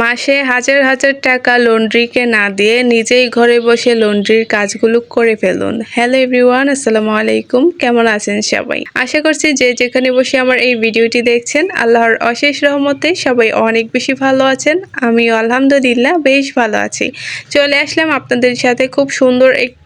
মাসে হাজার হাজার টাকা লন্ড্রিকে না দিয়ে নিজেই ঘরে বসে লন্ড্রির কাজগুলো করে ফেলুন। হ্যালো এভরিওয়ান আসসালামু আলাইকুম। কেমন আছেন সবাই? আশা করছি যে যেখানে বসে আমার এই ভিডিওটি দেখছেন, আল্লাহর অশেষ রহমতে সবাই অনেক বেশি ভালো আছেন। আমিও আলহামদুলিল্লাহ বেশ ভালো আছি। চলে আসলাম আপনাদের সাথে খুব সুন্দর একটি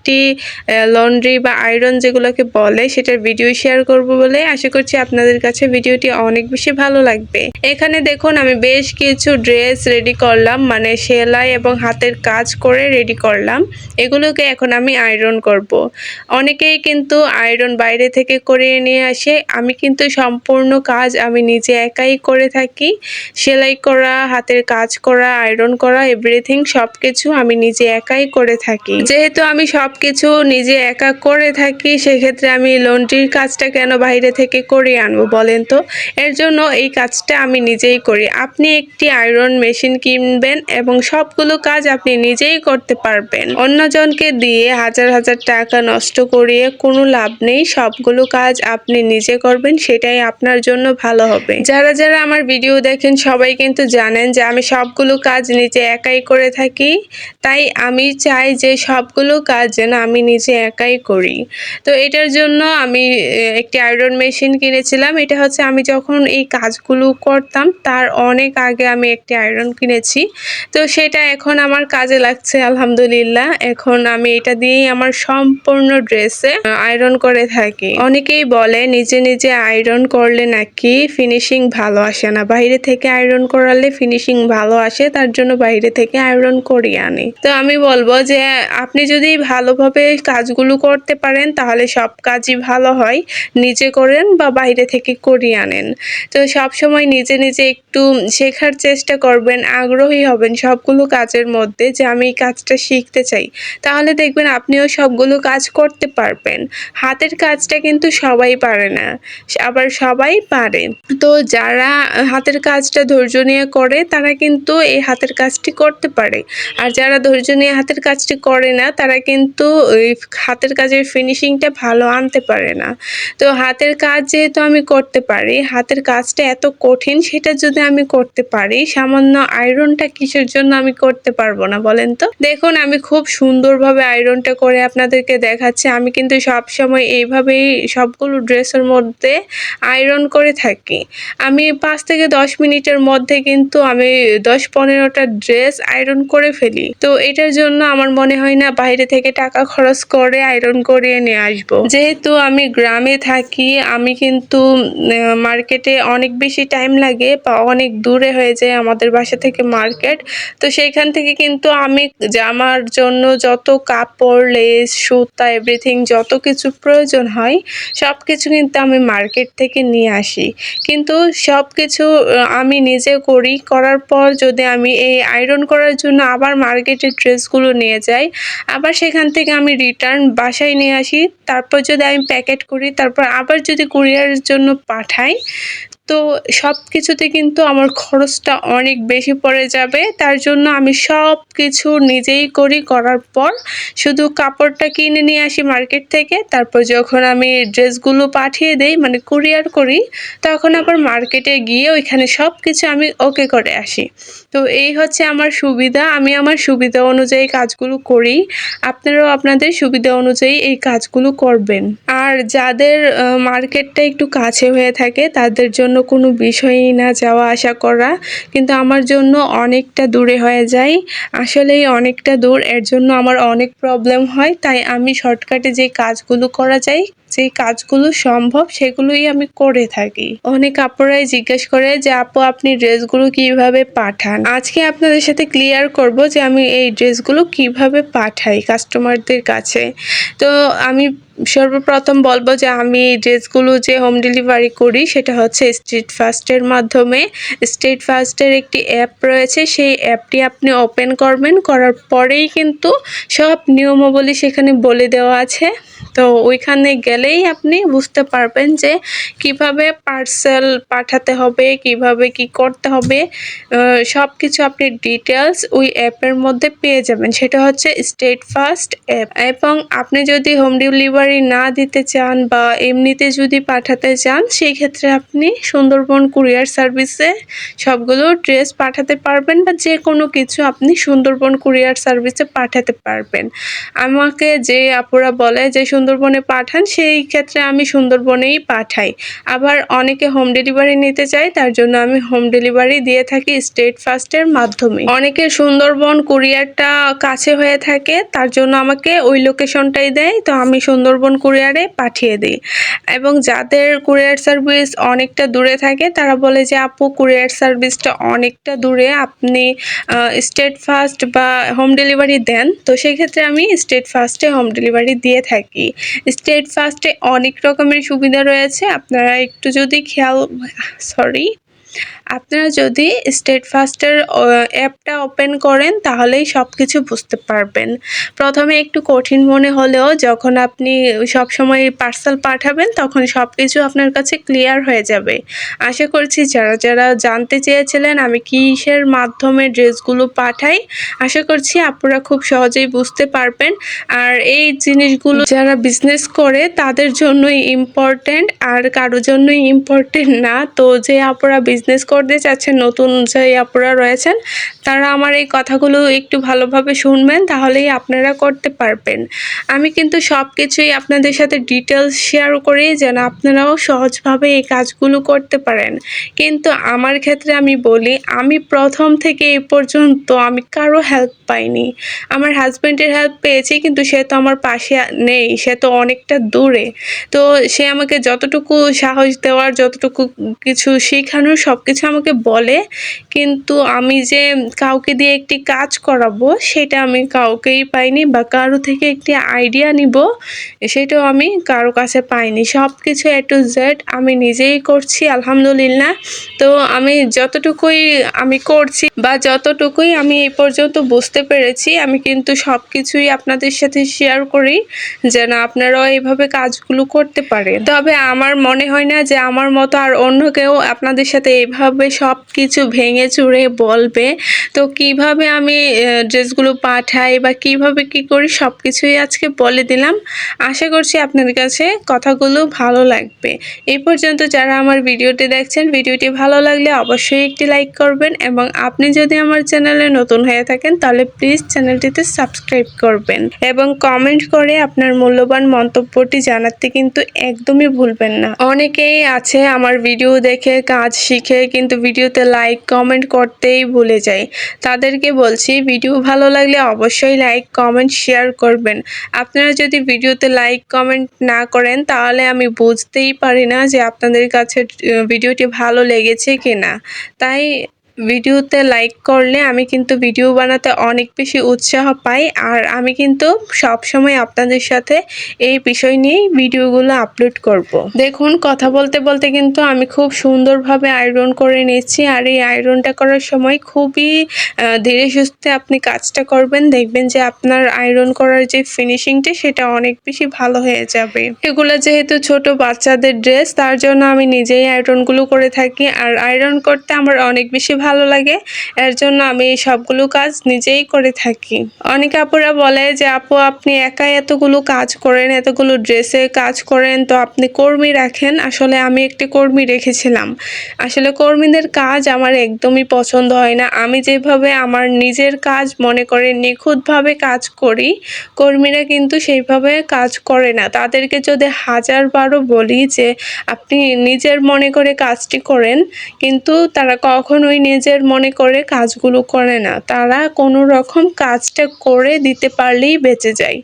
লন্ড্রি বা আয়রন যেগুলোকে বলে সেটার ভিডিও শেয়ার করব বলে আশা করছি আপনাদের কাছে ভিডিওটি অনেক বেশি ভালো লাগবে। এখানে দেখুন আমি বেশ কিছু ড্রেস রেডি করলাম মানে সেলাই এবং হাতের কাজ করে রেডি করলাম। এগুলোকে এখন আমি আয়রন করব। অনেকেই কিন্তু আয়রন বাইরে থেকে করিয়ে নিয়ে আসে। আমি কিন্তু সম্পূর্ণ কাজ আমি নিজে একাই করে থাকি। সেলাই করা, হাতের কাজ করা আয়রন করা এভরিথিং সব কিছু আমি নিজে একাই করে থাকি। যেহেতু আমি সব কিছু নিজে একা করে থাকি, সেক্ষেত্রে আমি লন্ড্রির কাজটা কেন বাইরে থেকে করিয়ে আনব বলেন তো? এর জন্য এই কাজটা আমি নিজেই করি। আপনি একটি আয়রন মেশিন কিনবেন এবং সবগুলো কাজ আপনি নিজেই করতে পারবেন। অন্যজনকে দিয়ে হাজার হাজার টাকা নষ্ট করিয়ে কোনো লাভ নেই, সবগুলো কাজ আপনি নিজে করবেন, সেটাই আপনার জন্য ভালো হবে। যারা যারা আমার ভিডিও দেখেন, সবাই কিন্তু জানেন যে আমি সবগুলো কাজ নিজে একাই করে থাকি। তাই আমি চাই যে সবগুলো কাজ যেন আমি নিজে একাই করি। তো এটার জন্য আমি একটি আয়রন মেশিন কিনেছিলাম। এটা হচ্ছে আমি যখন এই কাজগুলো করতাম, তার অনেক আগে আমি একটি আয়রন কিনেছি। তো সেটা এখন আমার কাজে লাগছে, আলহামদুলিল্লাহ। এখন আমি এটা দিয়েই আমার সম্পূর্ণ ড্রেসে আয়রন করে থাকি। অনেকেই বলে, নিজে নিজে আয়রন করলে নাকি ফিনিশিং ভালো আসে না। বাইরে থেকে আয়রন করালে ফিনিশিং ভালো আসে, তার জন্য বাইরে থেকে আয়রন করিয়ে আনি। তো আমি বলব যে, আপনি যদি ভালোভাবে কাজগুলো করতে পারেন, তাহলে সব কাজই ভালো হয়। নিজে করেন বা বাইরে থেকে করিয়ে আনেন। তো সব সময় নিজে নিজে একটু শেখার চেষ্টা করবেন, আগ্রহী হবেন সবগুলো কাজের মধ্যে যে আমি এই কাজটা শিখতে চাই। তাহলে দেখবেন আপনিও সবগুলো কাজ করতে পারবেন। হাতের কাজটা কিন্তু সবাই পারে না, আবার সবাই পারে। তো যারা হাতের কাজটা ধৈর্য নিয়ে করে, তারা কিন্তু এই হাতের কাজটি করতে পারে। আর যারা ধৈর্য নিয়ে হাতের কাজটি করে না, তারা কিন্তু ওই হাতের কাজের ফিনিশিংটা ভালো আনতে পারে না। তো হাতের কাজ যেহেতু আমি করতে পারি, হাতের কাজটা এত কঠিন সেটা যদি আমি করতে পারি, সামান্য আয়রনটা কিসের জন্য আমি করতে পারব না বলেন তো? দেখুন, আমি খুব সুন্দরভাবে আয়রনটা করে আপনাদেরকে দেখাচ্ছি। আমি কিন্তু সব সময় এইভাবেই সবগুলো ড্রেসের মধ্যে আয়রন করে থাকি। আমি পাঁচ থেকে দশ মিনিটের মধ্যে কিন্তু আমি দশ পনেরোটা ড্রেস আয়রন করে ফেলি। তো এটার জন্য আমার মনে হয় না বাইরে থেকে টাকা খরচ করে আয়রন করিয়ে নিয়ে আসব। যেহেতু আমি গ্রামে থাকি, আমি কিন্তু মার্কেটে অনেক বেশি টাইম লাগে, বা অনেক দূরে হয়ে যায় আমাদের বাসা থেকে মার্কেট তো সেইখান থেকে কিন্তু আমি জামার জন্য যত কাপড় লেস সুতা এভরিথিং যত কিছু প্রয়োজন হয় সব কিছু কিন্তু আমি মার্কেট থেকে নিয়ে আসি। কিন্তু সব কিছু আমি নিজে করি, করার পর যদি আমি এই আয়রন করার জন্য আবার মার্কেটের ড্রেসগুলো নিয়ে যাই, আবার সেখান থেকে আমি রিটার্ন বাসায় নিয়ে আসি, তারপর যদি আমি প্যাকেট করি, তারপর আবার যদি কুরিয়ারের জন্য পাঠাই তো সব কিছুতে কিন্তু আমার খরচটা অনেক বেশি পড়ে যাবে। তার জন্য আমি সব কিছু নিজেই করি, করার পর শুধু কাপড়টা কিনে নিয়ে আসি মার্কেট থেকে। তারপর যখন আমি ড্রেসগুলো পাঠিয়ে দেই মানে কুরিয়ার করি, তখন আবার মার্কেটে গিয়ে ওইখানে সব কিছু আমি ওকে করে আসি। তো এই হচ্ছে আমার সুবিধা। আমি আমার সুবিধা অনুযায়ী কাজগুলো করি। আপনারাও আপনাদের সুবিধা অনুযায়ী এই কাজগুলো করবেন। আর যাদের মার্কেটটা একটু কাছে হয়ে থাকে, তাদের জন্য কোনো বিষয়ই না যাওয়া আসা করা, কিন্তু আমার জন্য অনেকটা দূরে হয়ে যায়। আসলেই অনেকটা দূর, এর জন্য আমার অনেক প্রবলেম হয়, তাই আমি শর্টকাটে যে কাজগুলো করা যায় যে কাজগুলো সম্ভব সেগুলোই আমি করে থাকি। অনেক আপুরাই জিজ্ঞেস করে যে, আপু, আপনি ড্রেসগুলো কীভাবে পাঠান? আজকে আপনাদের সাথে ক্লিয়ার করব যে, আমি এই ড্রেসগুলো কীভাবে পাঠাই কাস্টমারদের কাছে। তো আমি সর্বপ্রথম বলব যে, আমি ড্রেসগুলো যে হোম ডেলিভারি করি, সেটা হচ্ছে স্ট্রিট ফাস্টের মাধ্যমে। স্ট্রিট ফাস্টের একটি অ্যাপ রয়েছে, সেই অ্যাপটি আপনি ওপেন করবেন। করার পরেই কিন্তু সব নিয়মাবলী সেখানে বলে দেওয়া আছে। তো ওইখানে গেলে তাহলেই আপনি বুঝতে পারবেন যে কীভাবে পার্সেল পাঠাতে হবে, কীভাবে কি করতে হবে সব কিছু আপনি ডিটেলস ওই অ্যাপের মধ্যে পেয়ে যাবেন। সেটা হচ্ছে স্টেট ফার্স্ট অ্যাপ এবং আপনি যদি হোম ডেলিভারি না দিতে চান বা এমনিতে যদি পাঠাতে চান সেই ক্ষেত্রে আপনি সুন্দরবন কুরিয়ার সার্ভিসে সবগুলো ড্রেস পাঠাতে পারবেন বা যে কোনো কিছু আপনি সুন্দরবন কুরিয়ার সার্ভিসে পাঠাতে পারবেন। আমাকে যে আপুরা বলে যে সুন্দরবনে পাঠান, সেই ক্ষেত্রে আমি সুন্দরবনেই পাঠাই। আবার অনেকে হোম ডেলিভারি নিতে চায়, তার জন্য আমি হোম ডেলিভারি দিয়ে থাকি স্টেট ফার্স্টের মাধ্যমে। অনেকে সুন্দরবন কুরিয়ারটা কাছে হয়ে থাকে, তার জন্য আমাকে ওই লোকেশনটাই দেয়, তো আমি সুন্দরবন কুরিয়ারে পাঠিয়ে দিই। এবং যাদের কুরিয়ার সার্ভিস অনেকটা দূরে থাকে, তারা বলে যে, আপু, কুরিয়ার সার্ভিসটা অনেকটা দূরে, আপনি স্টেট ফার্স্ট বা হোম ডেলিভারি দেন। তো সেক্ষেত্রে আমি স্টেট ফার্স্টে হোম ডেলিভারি দিয়ে থাকি। স্টেট ফার্স্টে অনেক রকমের সুবিধা রয়েছে। আপনারা একটু যদি খেয়াল সরি আপনারা যদি স্টেট ফাস্টের অ্যাপটা ওপেন করেন, তাহলেই সব কিছু বুঝতে পারবেন। প্রথমে একটু কঠিন মনে হলেও যখন আপনি সব সময় পার্সেল পাঠাবেন, তখন সব কিছু আপনার কাছে ক্লিয়ার হয়ে যাবে। আশা করছি যারা যারা জানতে চেয়েছিলেন আমি কিসের মাধ্যমে ড্রেসগুলো পাঠাই, আশা করছি আপনারা খুব সহজেই বুঝতে পারবেন। আর এই জিনিসগুলো যারা বিজনেস করে, তাদের জন্যই ইম্পর্ট্যান্ট আর কারোর জন্যই ইম্পর্টেন্ট না। তো যে আপনারা বিজনেস করতে চাচ্ছেন নতুন যে আপুরা রয়েছেন, তারা আমার এই কথাগুলো একটু ভালোভাবে শুনবেন, তাহলেই আপনারা করতে পারবেন। আমি কিন্তু সব কিছুই আপনাদের সাথে ডিটেলস শেয়ার করি যেন আপনারাও সহজভাবে এই কাজগুলো করতে পারেন। কিন্তু আমার ক্ষেত্রে আমি বলি, আমি প্রথম থেকে এই পর্যন্ত আমি কারও হেল্প পাইনি। আমার হাজব্যান্ডের হেল্প পেয়েছি, কিন্তু সে তো আমার পাশে নেই, সে তো অনেকটা দূরে। তো সে আমাকে যতটুকু সাহস দেওয়ার, যতটুকু কিছু শেখানোর সব কিছু আমাকে বলে, কিন্তু আমি যে কাউকে দিয়ে একটি কাজ করাবো, সেটা আমি কাউকেই পাইনি বা কারও থেকে একটি আইডিয়া নিব, সেটাও আমি কারও কাছে পাইনি। সব কিছু এ টু জেড আমি নিজেই করছি, আলহামদুলিল্লাহ। তো আমি যতটুকুই আমি করছি বা যতটুকুই আমি এই পর্যন্ত বুঝতে পেরেছি, আমি কিন্তু সব কিছুই আপনাদের সাথে শেয়ার করি যেন আপনারাও এইভাবে কাজগুলো করতে পারেন। তবে আমার মনে হয় না যে আমার মতো আর অন্য কেউ আপনাদের সাথে এইভাবে সব কিছু ভেঙে চুড়ে বলবে? তো কীভাবে আমি ড্রেসগুলো পাঠাই বা কীভাবে কি করি সব কিছুই আজকে বলে দিলাম। আশা করছি আপনাদের কাছে কথাগুলো ভালো লাগবে। এই পর্যন্ত যারা আমার ভিডিওটি দেখছেন, ভিডিওটি ভালো লাগলে অবশ্যই একটি লাইক করবেন এবং আপনি যদি আমার চ্যানেলে নতুন হয়ে থাকেন, তাহলে প্লিজ চ্যানেলটিতে সাবস্ক্রাইব করবেন এবং কমেন্ট করে আপনার মূল্যবান মন্তব্যটি জানাতে কিন্তু একদমই ভুলবেন না। অনেকেই আছে আমার ভিডিও দেখে, কাজ শিখে, কিন্তু ভিডিওতে লাইক কমেন্ট করতেই ভুলে যাই। তাদেরকে বলছি ভিডিও ভালো লাগলে অবশ্যই লাইক কমেন্ট শেয়ার করবেন। আপনারা যদি ভিডিওতে লাইক কমেন্ট না করেন, তাহলে আমি বুঝতেই পারি না যে আপনাদের কাছে ভিডিওটি ভালো লেগেছে কি না তাই ভিডিওতে লাইক করলে আমি কিন্তু ভিডিও বানাতে অনেক বেশি উৎসাহ পাই। আর আমি কিন্তু সব সময় আপনাদের সাথে এই বিষয় নিয়েই ভিডিওগুলো আপলোড করব। দেখুন, কথা বলতে বলতে কিন্তু আমি খুব সুন্দরভাবে আয়রন করে নিচ্ছি আর এই আয়রনটা করার সময় খুবই ধীরে সুস্থে আপনি কাজটা করবেন। দেখবেন যে আপনার আয়রন করার যে ফিনিশিংটা সেটা অনেক বেশি ভালো হয়ে যাবে। এগুলো যেহেতু ছোট বাচ্চাদের ড্রেস তার জন্য আমি নিজেই আয়রনগুলো করে থাকি। আর আয়রন করতে আমার অনেক বেশি ভালো লাগে, এর জন্য আমি সবগুলো কাজ নিজেই করে থাকি। অনেক আপুরা বলে যে, আপু, আপনি একাই এতগুলো কাজ করেন, এতগুলো ড্রেসে কাজ করেন, তো আপনি কর্মী রাখেন। আসলে আমি একটি কর্মী রেখেছিলাম। আসলে কর্মীদের কাজ আমার একদমই পছন্দ হয় না। আমি যেভাবে আমার নিজের কাজ মনে করে নিখুঁতভাবে কাজ করি, কর্মীরা কিন্তু সেইভাবে কাজ করে না। তাদেরকে যদি হাজার বারো বলি যে, আপনি নিজের মনে করে কাজটি করেন, কিন্তু তারা কখনোই নিজের মনে করে কাজগুলো করে না। তারা কোনো রকম কাজটা করে দিতে পারলেই বেঁচে যায়।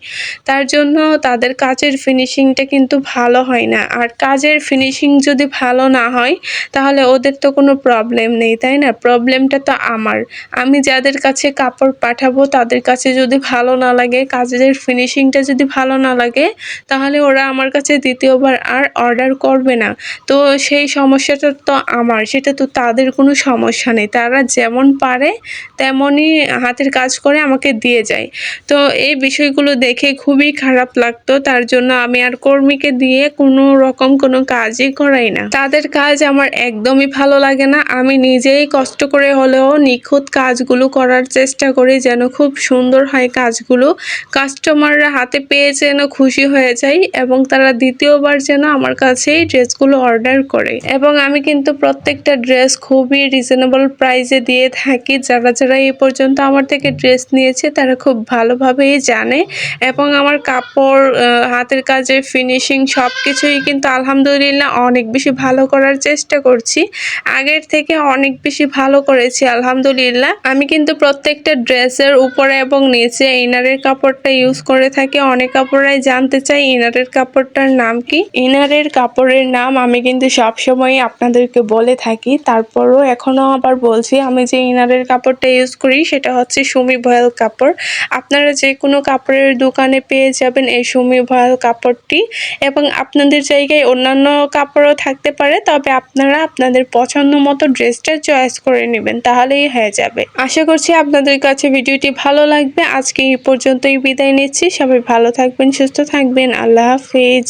তার জন্য তাদের কাজের ফিনিশিংটা কিন্তু ভালো হয় না। আর কাজের ফিনিশিং যদি ভালো না হয়, তাহলে ওদের তো কোনো প্রবলেম নেই, তাই না? প্রবলেমটা তো আমার। আমি যাদের কাছে কাপড় পাঠাবো, তাদের কাছে যদি ভালো না লাগে, কাজের ফিনিশিংটা যদি ভালো না লাগে, তাহলে ওরা আমার কাছে দ্বিতীয়বার আর অর্ডার করবে না। তো সেই সমস্যাটা তো আমার। সেটা তো তাদের কোনো সমস্যা নেই। নেই। তারা যেমন পারে, তেমনই হাতের কাজ করে আমাকে দিয়ে যায়। তো এই বিষয়গুলো দেখে খুবই খারাপ লাগতো। তার জন্য আমি আর কর্মীকে দিয়ে কোনো রকম কোনো কাজই করাই না। তাদের কাজ আমার একদমই ভালো লাগে না। আমি নিজেই কষ্ট করে হলেও নিখুঁত কাজগুলো করার চেষ্টা করি যেন খুব সুন্দর হয় কাজগুলো। কাস্টমাররা হাতে পেয়ে যেন খুশি হয়ে যায় এবং তারা দ্বিতীয়বার যেন আমার কাছেই ড্রেসগুলো অর্ডার করে। এবং আমি কিন্তু প্রত্যেকটা ড্রেস খুবই রিজনেবল প্রাইসে দিয়ে থাকি। যারা যারা এই পর্যন্ত আমার থেকে ড্রেস নিয়েছে, তারা খুব ভালোভাবেই জানে। এবং আমার কাপড় হাতের কাজের ফিনিশিং সব কিছুই কিন্তু আলহামদুলিল্লাহ অনেক বেশি ভালো করার চেষ্টা করছি। আগের থেকে অনেক বেশি ভালো করেছি, আলহামদুলিল্লাহ। আমি কিন্তু প্রত্যেকটা ড্রেসের উপরে এবং নিচে ইনারের কাপড়টা ইউজ করে থাকি। অনেক কাপড়াই জানতে চাই ইনারের কাপড়টার নাম কি। ইনারের কাপড়ের নাম আমি কিন্তু সবসময় আপনাদেরকে বলে থাকি। তারপরও এখনও আবার বলছি, আমি যে ইনারের কাপড়টা ইউজ করি, সেটা হচ্ছে সুমি ভয়েল কাপড়। আপনারা যে কোনো কাপড়ের দোকানে পেয়ে যাবেন এই সুমি ভয়েল কাপড়টি এবং আপনাদের জায়গায় অন্যান্য কাপড়ও থাকতে পারে, তবে আপনারা আপনাদের পছন্দ মতো ড্রেসটা চয়েস করে নেবেন, তাহলেই হয়ে যাবে। আশা করছি আপনাদের কাছে ভিডিওটি ভালো লাগবে। আজকে এই পর্যন্তই বিদায় নিচ্ছি। সবাই ভালো থাকবেন, সুস্থ থাকবেন। আল্লাহ হাফিজ।